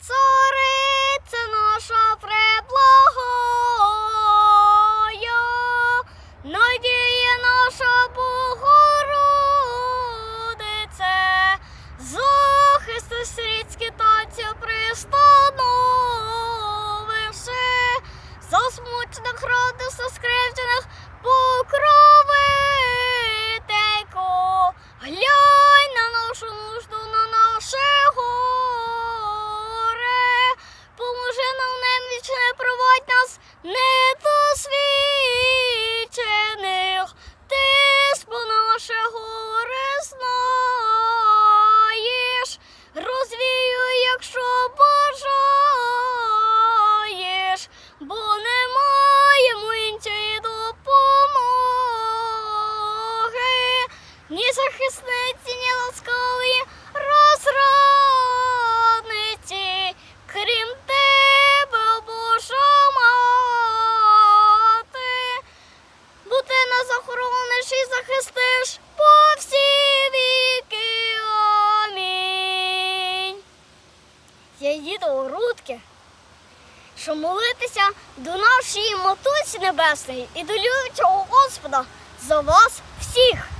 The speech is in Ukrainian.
цариця наша преблагая, надія наша Богородице, захист срідські танці пристановивши, засмучених радостно скривджених покровителько, проводь нас недосвідчених, ти наше горе знаєш, розвію, якщо бажаєш, бо не маємо іншої допомоги, ні захисниці, ні ласкавої розрадниці, охорониш і захистиш по всі віки. Амінь. Я їду у Рудки, щоб молитися до нашої Матусі Небесної і до люблячого Господа за вас всіх.